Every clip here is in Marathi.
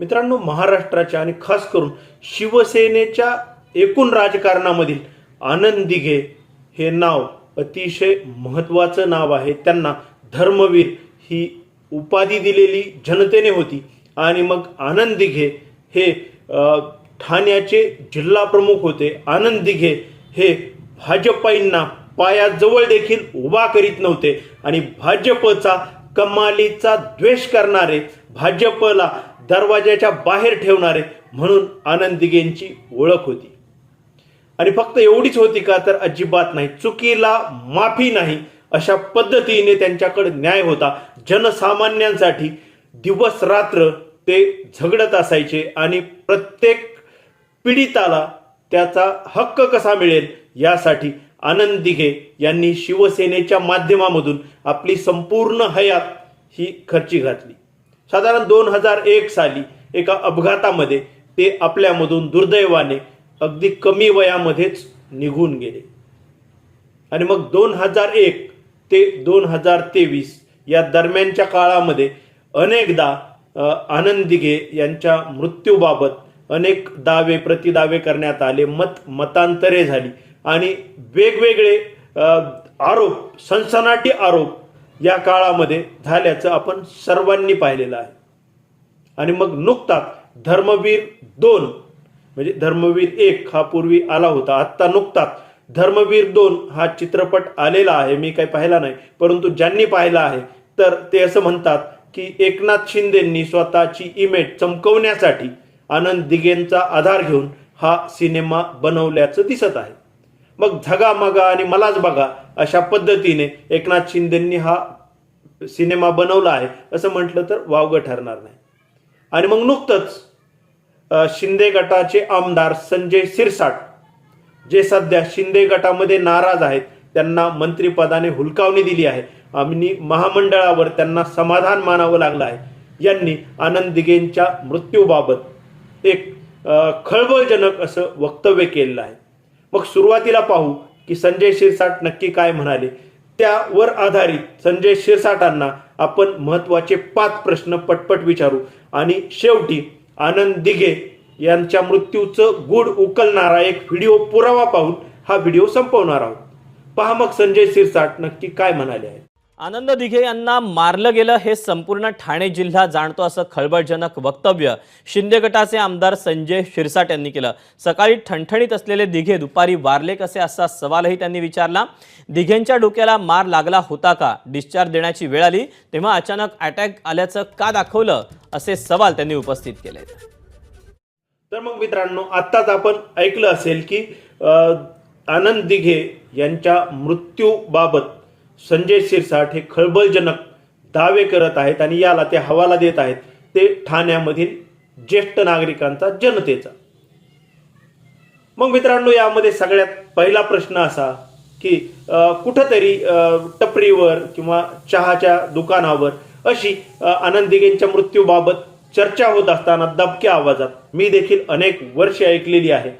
मित्रांनो महाराष्ट्राच्या आणि खास करून शिवसेनेच्या एकूण राजकारणामधील आनंद दिघे हे नाव अतिशय महत्त्वाचं नाव आहे. त्यांना धर्मवीर ही उपाधी दिलेली जनतेने होती. आणि मग आनंद दिघे हे ठाण्याचे जिल्हा प्रमुख होते. आनंद दिघे हे भाजपाईंना पायाजवळ देखील उभा करीत नव्हते. आणि भाजपचा कमालीचा द्वेष करणारे भाजपला दरवाज्याच्या बाहेर ठेवणारे म्हणून आनंद दिघेंची ओळख होती. आणि फक्त एवढीच होती का तर अजिबात नाही चुकीला माफी नाही अशा पद्धतीने त्यांच्याकडे न्याय होता. जनसामान्यांसाठी दिवस रात्र ते झगडत असायचे आणि प्रत्येक पीडिताला त्याचा हक्क कसा मिळेल यासाठी आनंद दिघे यांनी शिवसेनेच्या माध्यमामधून आपली संपूर्ण हयात ही खर्ची घातली. साधारण दोन हजार एक साली एका अपघातामध्ये ते आपल्यामधून दुर्दैवाने अगदी कमी वयामध्येच निघून गेले. आणि मग दोन हजार एक ते दोन हजार तेवीस या दरम्यानच्या काळामध्ये अनेकदा अ, यांच्या मृत्यूबाबत अनेक दावे प्रतिदावे करण्यात आले मत मतांतरे झाली आणि वेगवेगळे आरोप सनसनाटी आरोप या काळामध्ये झाल्याचं आपण सर्वांनी पाहिलेलं आहे. आणि मग नुकताच धर्मवीर दोन म्हणजे धर्मवीर एक हा पूर्वी आला होता आत्ता नुकताच धर्मवीर दोन हा चित्रपट आलेला आहे. मी काही पाहिला नाही परंतु ज्यांनी पाहिला आहे तर ते असं म्हणतात की एकनाथ शिंदेंनी स्वतःची इमेज चमकवण्यासाठी आनंद दिघेंचा आधार घेऊन हा सिनेमा बनवल्याचं दिसत आहे. मग झगा मगा आणि मलाच बघा अशा पद्धतीने एकनाथ शिंदेंनी हा सिनेमा बनवला आहे असं म्हटलं तर वावगं ठरणार नाही. आणि मग नुकतंच शिंदे गटाचे आमदार संजय सिरसाट जे सध्या शिंदे गटामध्ये नाराज आहेत त्यांना मंत्रिपदाने हुलकावणी दिली आहे. आणि महामंडळावर त्यांना समाधान मानावं लागलं आहे. यांनी आनंद दिगेंच्या मृत्यूबाबत एक खळबळजनक असं वक्तव्य केलेलं आहे. मग सुरुवातीला पाहू की संजय शिरसाट नक्की काय म्हणाले त्यावर आधारित संजय शिरसाटांना आपण महत्त्वाचे पाच प्रश्न पटपट विचारू. आणि शेवटी आनंद दिघे यांच्या मृत्यूचं गुढ उकलणारा एक व्हिडिओ पुरावा पाहून हा व्हिडिओ संपवणार आहोत. पहा मग संजय शिरसाट नक्की काय म्हणाले आहेत. आनंद दिघे यांना मारलं गेलं हे संपूर्ण ठाणे जिल्हा जाणतो असं खळबळजनक वक्तव्य शिंदे गटाचे आमदार संजय शिरसाट यांनी केलं. सकाळी ठणठणीत असलेले दिघे दुपारी वारले कसे असा सवालही त्यांनी विचारला. दिघेंच्या डोक्याला मार लागला होता का? डिस्चार्ज देण्याची वेळ आली तेव्हा अचानक अटॅक आल्याचं का दाखवलं? असे सवाल त्यांनी उपस्थित केले. तर मग मित्रांनो आत्ताच आपण ऐकलं असेल की आनंद दिघे यांच्या मृत्यूबाबत संजय शिरसाट हे खळबळजनक दावे करत आहेत आणि याला ते हवाला देत आहेत. ते ठाण्यामधील ज्येष्ठ नागरिकांचा जनतेचा. मग मित्रांनो यामध्ये सगळ्यात पहिला प्रश्न असा की कुठंतरी टपरीवर किंवा चहाच्या दुकानावर अशी अ, आनंद दिघेंच्या मृत्यूबाबत चर्चा होत असताना दबक्या आवाजात मी देखील अनेक वर्षे ऐकलेली आहे.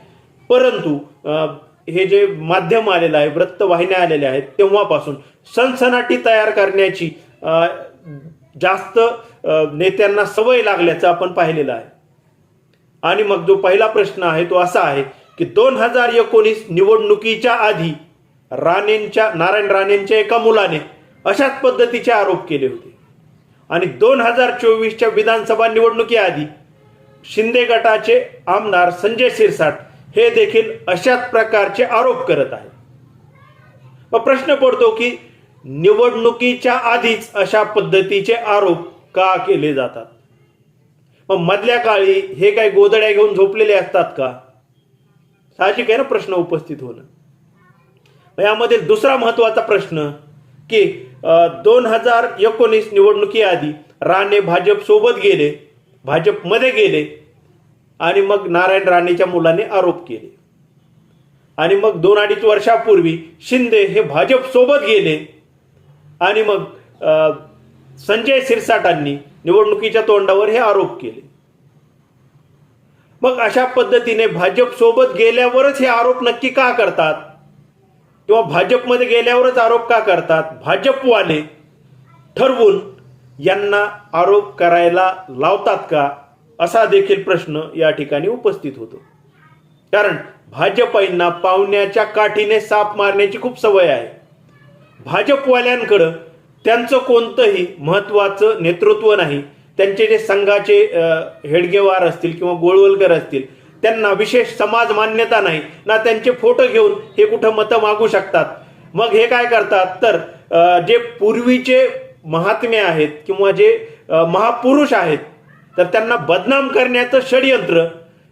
परंतु हे जे माध्यम आलेलं आहे वृत्तवाहिन्या आलेल्या आहेत तेव्हापासून सनसनाटी तयार करण्याची जास्त नेत्यांना सवय लागल्याचं आपण पाहिलेलं आहे. आणि मग जो पहिला प्रश्न आहे तो असा आहे की दोन हजार एकोणीस निवडणुकीच्या आधी राणेंच्या नारायण राणेंच्या एका मुलाने अशाच पद्धतीचे आरोप केले होते. आणि दोन हजार चोवीसच्या विधानसभा निवडणुकीआधी शिंदे गटाचे आमदार संजय शिरसाट हे देखील अशाच प्रकारचे आरोप करत आहे. मग प्रश्न पडतो की निवडणुकीच्या आधीच अशा पद्धतीचे आरोप का केले जातात? मग मधल्या काळी हे काही गोदड्या घेऊन झोपलेले असतात का? साहजिक आहे ना प्रश्न उपस्थित होणं. यामध्ये दुसरा महत्त्वाचा प्रश्न की दोन हजार एकोणीस निवडणुकीआधी राणे भाजप सोबत गेले भाजपमध्ये गेले आणि मग नारायण राणेच्या मुलाने आरोप केले. आणि मग दोन अडीच वर्षापूर्वी शिंदे हे भाजप सोबत गेले. आणि मग संजय शिरसाटांनी निवडणुकीच्या तोंडावर हे आरोप केले. मग अशा पद्धतीने भाजप सोबत गेल्यावरच हे आरोप नक्की का करतात? किंवा भाजपमध्ये गेल्यावरच आरोप का करतात? भाजपवाले ठरवून यांना आरोप करायला लावतात का? असा देखील प्रश्न या ठिकाणी उपस्थित होतो. कारण भाजपाईंना पाहुण्याच्या काठीने साप मारण्याची खूप सवय आहे. भाजपवाल्यांकडं त्यांचं कोणतंही महत्त्वाचं नेतृत्व नाही. त्यांचे जे संघाचे हेडगेवार असतील किंवा गोळवलकर असतील त्यांना विशेष समाज मान्यता नाही. ना त्यांचे फोटो घेऊन हे कुठं मतं मागू शकतात. मग हे काय करतात? तर जे पूर्वीचे महात्मे आहेत किंवा जे महापुरुष आहेत तर त्यांना बदनाम करण्याचं षडयंत्र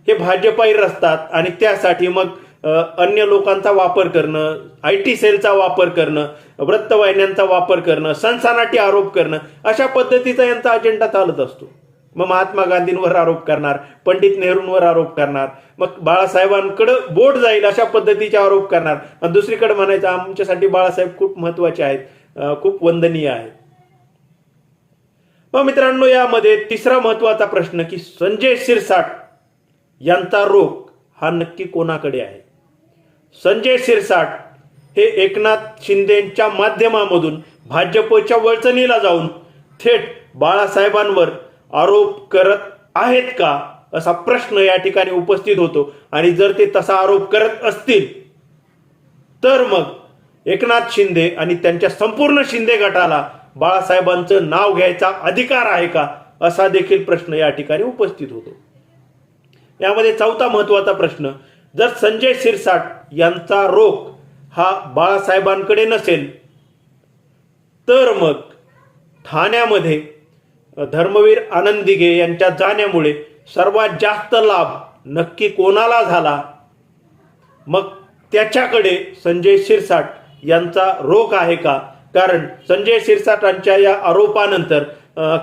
हे भाजपाईर असतात आणि त्यासाठी मग अन्य लोकांचा वापर करणं आय टी सेलचा वापर करणं वृत्तवाहिन्यांचा वापर करणं सनसनाटी आरोप करणं अशा पद्धतीचा यांचा अजेंडा चालत असतो. मग महात्मा गांधींवर आरोप करणार पंडित नेहरूंवर आरोप करणार मग बाळासाहेबांकडं बोट जाईल अशा पद्धतीचे आरोप करणार. आणि दुसरीकडे म्हणायचं आमच्यासाठी बाळासाहेब खूप महत्त्वाचे आहेत खूप वंदनीय आहेत. मित्रांनो यामध्ये तिसरा महत्त्वाचा प्रश्न की संजय शिरसाट यांचा रोग हा नक्की कोणाकडे आहे? संजय शिरसाट हे एकनाथ शिंदेच्या माध्यमामधून भाजपच्या वळचणीला जाऊन थेट बाळासाहेबांवर आरोप करत आहेत का? असा प्रश्न या ठिकाणी उपस्थित होतो. आणि जर ते तसा आरोप करत असतील तर मग एकनाथ शिंदे आणि त्यांच्या संपूर्ण शिंदे गटाला बाळासाहेबांचं नाव घ्यायचा अधिकार आहे का? असा देखील प्रश्न या ठिकाणी उपस्थित होतो. यामध्ये चौथा महत्त्वाचा प्रश्न जर संजय शिरसाट यांचा रोग हा बाळासाहेबांकडे नसेल तर मग ठाण्यामध्ये धर्मवीर आनंद दिघे यांच्या जाण्यामुळे सर्वात जास्त लाभ नक्की कोणाला झाला? मग त्याच्याकडे संजय शिरसाट यांचा रोग आहे का? कारण संजय शिरसाटांच्या या आरोपानंतर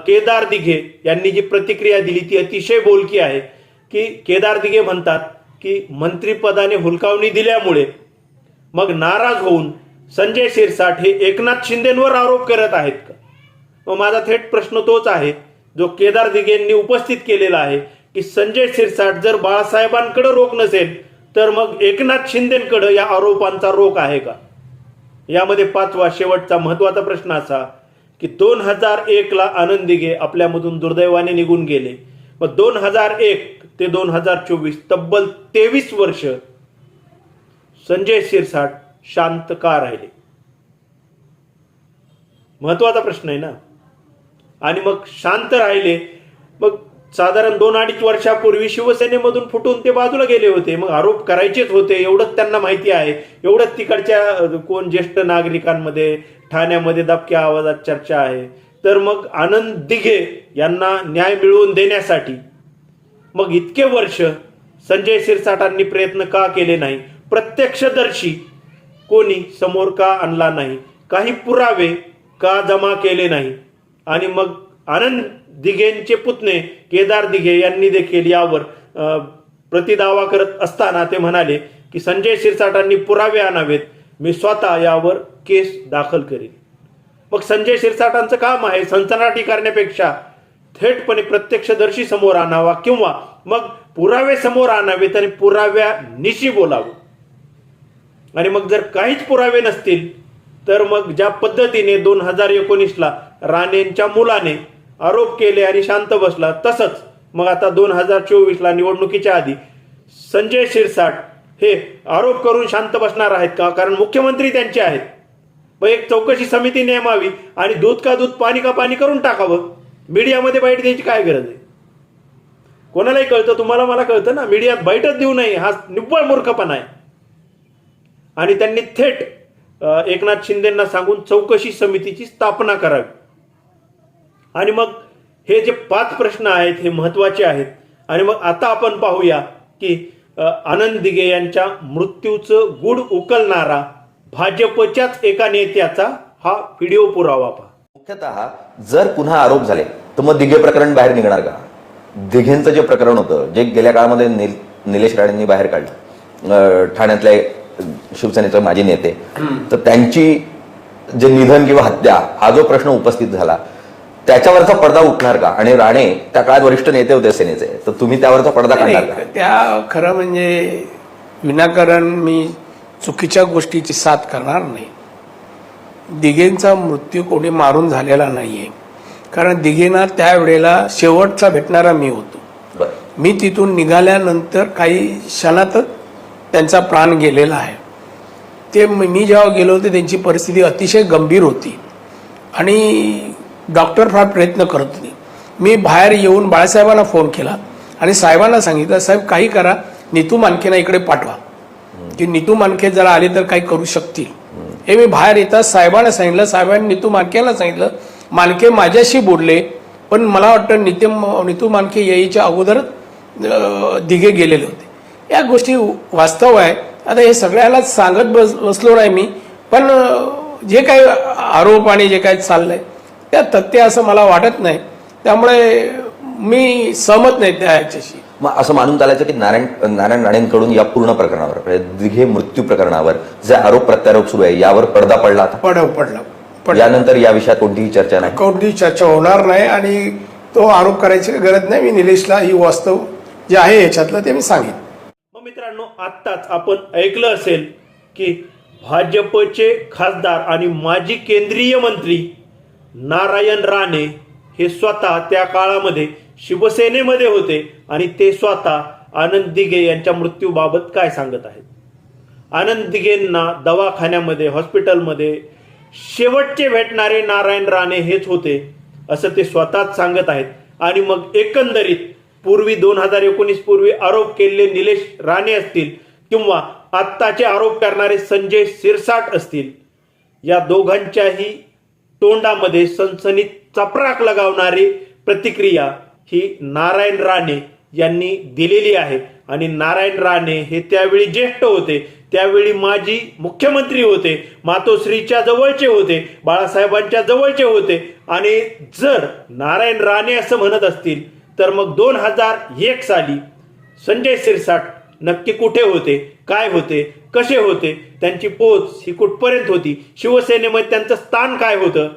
केदार दिघे यांनी जी प्रतिक्रिया दिली ती अतिशय बोलकी आहे की केदार दिघे म्हणतात की मंत्रिपदाने हुलकावणी दिल्यामुळे मग नाराज होऊन संजय शिरसाट हे एकनाथ शिंदेंवर आरोप करत आहेत का? मग माझा थेट प्रश्न तोच आहे जो केदार दिघेंनी उपस्थित केलेला आहे की संजय शिरसाट जर बाळासाहेबांकडे रोख नसेल तर मग एकनाथ शिंदेकडे या आरोपांचा रोख आहे का? यामध्ये पाचवा शेवटचा महत्त्वाचा प्रश्न असा की दोन हजार एकला आनंदी आनंद दिघे आपल्यामधून दुर्दैवाने निघून गेले. व दोन हजार एक ते दोन हजार चोवीस तब्बल तेवीस वर्ष संजय शिरसाट शांत का राहिले? महत्त्वाचा प्रश्न आहे ना? आणि मग शांत राहिले साधारण दोन अडीच वर्षापूर्वी शिवसेनेमधून फुटून ते बाजूला गेले होते. मग आरोप करायचेच होते. एवढंच त्यांना माहिती आहे. एवढंच तिकडच्या कोण ज्येष्ठ नागरिकांमध्ये ठाण्यामध्ये दबक्या आवाजात चर्चा आहे. तर मग आनंद दिघे यांना न्याय मिळवून देण्यासाठी मग इतके वर्ष संजय शिरसाटांनी प्रयत्न का केले नाही? प्रत्यक्षदर्शी कोणी समोर का आणला नाही? काही पुरावे का जमा केले नाही? आणि मग आनंद दिघेंचे पुतणे केदार दिघे यांनी देखील यावर प्रतिदावा करत असताना ते म्हणाले की संजय शिरसाटांनी पुरावे आणावेत. मी स्वतः यावर केस दाखल करेन. मग संजय शिरसाटांचं काम आहे सनसनाटी करण्यापेक्षा थेटपणे प्रत्यक्षदर्शी समोर आणावा किंवा मग पुरावे समोर आणावेत आणि पुराव्या निशी बोलावं. आणि मग जर काहीच पुरावे नसतील तर मग ज्या पद्धतीने दोन हजार एकोणीसला राणेंच्या मुलाने आरोप केले आणि शांत बसला. तसंच मग आता दोन हजार चोवीसला निवडणुकीच्या आधी संजय शिरसाट हे आरोप करून शांत बसणार आहेत का? कारण मुख्यमंत्री त्यांचे आहेत. मग एक चौकशी समिती नेमावी आणि दूध का दूध पाणी का पाणी करून टाकावं? मीडियामध्ये बाईट द्यायची काय गरज आहे? कोणालाही कळतं तुम्हाला मला कळतं ना मीडियात बाईटच देऊ नये हा निव्वळ मूर्खपणा आहे. आणि त्यांनी थेट एकनाथ शिंदेंना सांगून चौकशी समितीची स्थापना करावी. आणि मग हे जे पाच प्रश्न आहेत हे महत्त्वाचे आहेत. आणि मग आता आपण पाहूया की आनंद दिघे यांच्या मृत्यूचं गुढ उकलणारा भाजपच्याच एका नेत्याचा हा व्हिडिओ पुरावा पहा. मुख्यतः जर पुन्हा आरोप झाले तर मग दिघे प्रकरण बाहेर निघणार का? दिघेंचं जे प्रकरण होतं जे गेल्या काळामध्ये निल निलेश राणेंनी बाहेर काढलं अं, ठाण्यातले शिवसेनेचे माजी नेते तर त्यांची जे निधन किंवा हत्या हा जो प्रश्न उपस्थित झाला त्याच्यावरचा पडदा उठणार का? आणि राणे त्या काळात वरिष्ठ नेते होते सेनेचे. तर तुम्ही त्यावरचा पडदा काढणार का? त्या खरं म्हणजे विनाकारण मी चुकीच्या गोष्टीची साथ करणार नाही. दिघेंचा मृत्यू कोणी मारून झालेला नाहीये. कारण दिघेंना त्यावेळेला शेवटचा भेटणारा मी होतो. मी तिथून निघाल्यानंतर काही क्षणातच त्यांचा प्राण गेलेला आहे. ते मी जेव्हा गेलो होते त्यांची परिस्थिती अतिशय गंभीर होती. आणि डॉक्टर फार प्रयत्न करत होते मी बाहेर येऊन बाळासाहेबांना फोन केला आणि साहेबांना सांगितलं साहेब काही करा. नितू मानखेना इकडे पाठवा. की नितू मानके जरा आले तर काही करू शकतील. हे मी बाहेर येताच साहेबांना सांगितलं. साहेबांनी नितू मानखेला सांगितलं मानखे माझ्याशी बोलले पण मला वाटतं नित्य नितू मानके यायच्या अगोदर दिघे गेलेले होते. या गोष्टी वास्तव आहे. आता हे सगळ्यालाच सांगत बस बसलो नाही मी पण जे काही आरोप आणि जे काही चाललंय त्या तथ्य असं मला वाटत नाही. त्यामुळे मी सहमत नाही त्या ह्याच्याशी. मग असं मानून चालायचं की नारायण नारायण राणेंकडून या पूर्ण प्रकरणावर म्हणजे दिघे मृत्यू प्रकरणावर जे आरोप प्रत्यारोप सुरू आहे यावर पडदा पडला पडव पडला यानंतर या विषयात कोणतीही चर्चा नाही? कोणतीही चर्चा होणार नाही आणि तो आरोप करायची गरज नाही. मी निलेशला ही वास्तव जे आहे याच्यातलं ते मी सांगितलं मग मित्रांनो आत्ताच आपण ऐकलं असेल की भाजपचे खासदार आणि माजी केंद्रीय मंत्री नारायण राणे हे स्वतः त्या काळामध्ये शिवसेनेमध्ये होते आणि ते स्वतः आनंद दिघे यांच्या मृत्यूबाबत काय सांगत आहेत? आनंद दिघेंना दवाखान्यामध्ये हॉस्पिटलमध्ये शेवटचे भेटणारे नारायण राणे हेच होते असं ते स्वतःच सांगत आहेत. आणि मग एकंदरीत पूर्वी दोन हजार एकोणीस पूर्वी आरोप केलेले निलेश राणे असतील किंवा आत्ताचे आरोप करणारे संजय सिरसाट असतील या दोघांच्याही तोंडामध्ये सनसनीत चपराक लगावणारी प्रतिक्रिया ही नारायण राणे यांनी दिलेली आहे. आणि नारायण राणे हे त्यावेळी ज्येष्ठ होते. त्यावेळी माजी मुख्यमंत्री होते. मातोश्रीच्या जवळचे होते. बाळासाहेबांच्या जवळचे होते. आणि जर नारायण राणे असं म्हणत असतील तर मग दोन हजार एक साली संजय सिरसाट नक्की कुठे होते? काय होते? कसे होते त्यांची पोच ही कुठपर्यंत होती शिवसेनेमध्ये त्यांचं स्थान काय होतं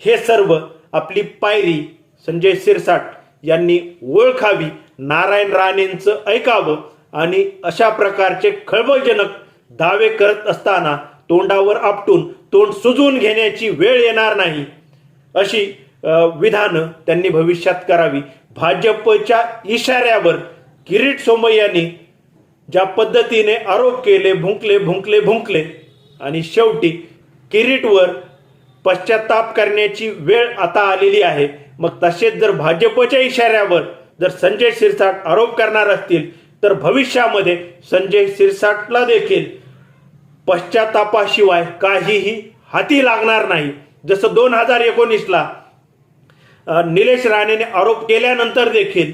हे सर्व आपली पायरी संजय सिरसाट यांनी ओळखावी नारायण राणेंचं ऐकावं आणि अशा प्रकारचे खळबळजनक दावे करत असताना तोंडावर आपटून तोंड सुजवून घेण्याची वेळ येणार नाही अशी विधानं त्यांनी भविष्यात करावी. भाजपच्या इशाऱ्यावर किरीट सोमय्यांनी ज्या पद्धतीने आरोप केले भुंकले भुंकले भुंकले आणि शेवटी किरीटवर पश्चाताप करण्याची वेळ आता आलेली आहे. मग तसेच जर भाजपच्या इशाऱ्यावर जर संजय शिरसाट आरोप करणार असतील तर भविष्यामध्ये संजय शिरसाटला देखील पश्चातापाशिवाय काहीही हाती लागणार नाही. जसं दोन हजार एकोणीसला निलेश राणेने आरोप केल्यानंतर देखील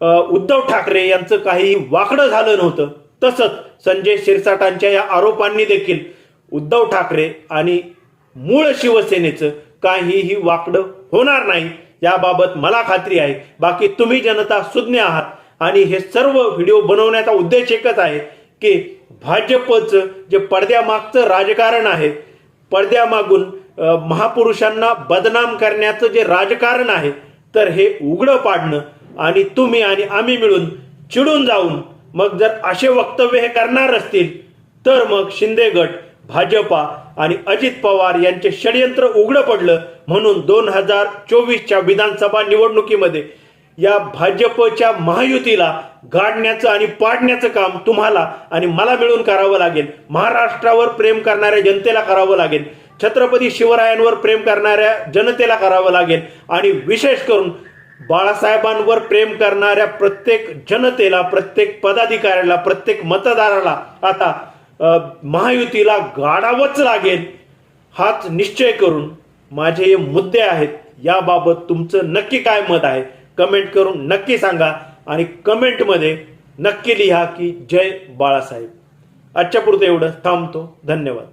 उद्धव ठाकरे यांचं काही वाकडं झालं नव्हतं. तसंच संजय शिरसाटांच्या या आरोपांनी देखील उद्धव ठाकरे आणि मूळ शिवसेनेचं काहीही वाकडं होणार नाही याबाबत मला खात्री आहे. बाकी तुम्ही जनता सुज्ञ आहात आणि हे सर्व व्हिडिओ बनवण्याचा उद्देश एकच आहे की भाजपचं जे पडद्यामागचं राजकारण आहे पडद्यामागून महापुरुषांना बदनाम करण्याचं जे राजकारण आहे तर हे उघडं पाडणं आणि तुम्ही आणि आम्ही मिळून चिडून जाऊन मग जर असे वक्तव्य हे करणार असतील तर मग शिंदे गट भाजपा आणि अजित पवार यांचे षडयंत्र उघडं पडलं म्हणून दोन हजार चोवीसच्या विधानसभा निवडणुकीमध्ये या भाजपच्या महायुतीला गाडण्याचं आणि पाडण्याचं काम तुम्हाला आणि मला मिळून करावं लागेल. महाराष्ट्रावर प्रेम करणाऱ्या जनतेला करावं लागेल. छत्रपती शिवरायांवर प्रेम करणाऱ्या जनतेला करावं लागेल. आणि विशेष करून बाळासाहेबांवर प्रेम करणाऱ्या प्रत्येक जनतेला प्रत्येक पदाधिकाऱ्याला प्रत्येक मतदाराला आता महायुतीला गाडावंच लागेल हाच निश्चय करून माझे हे मुद्दे आहेत. याबाबत तुमचं नक्की काय मत आहे? कमेंट करून नक्की सांगा आणि कमेंटमध्ये नक्की लिहा की जय बाळासाहेब. आजच्या पुरतं एवढं. थांबतो. धन्यवाद.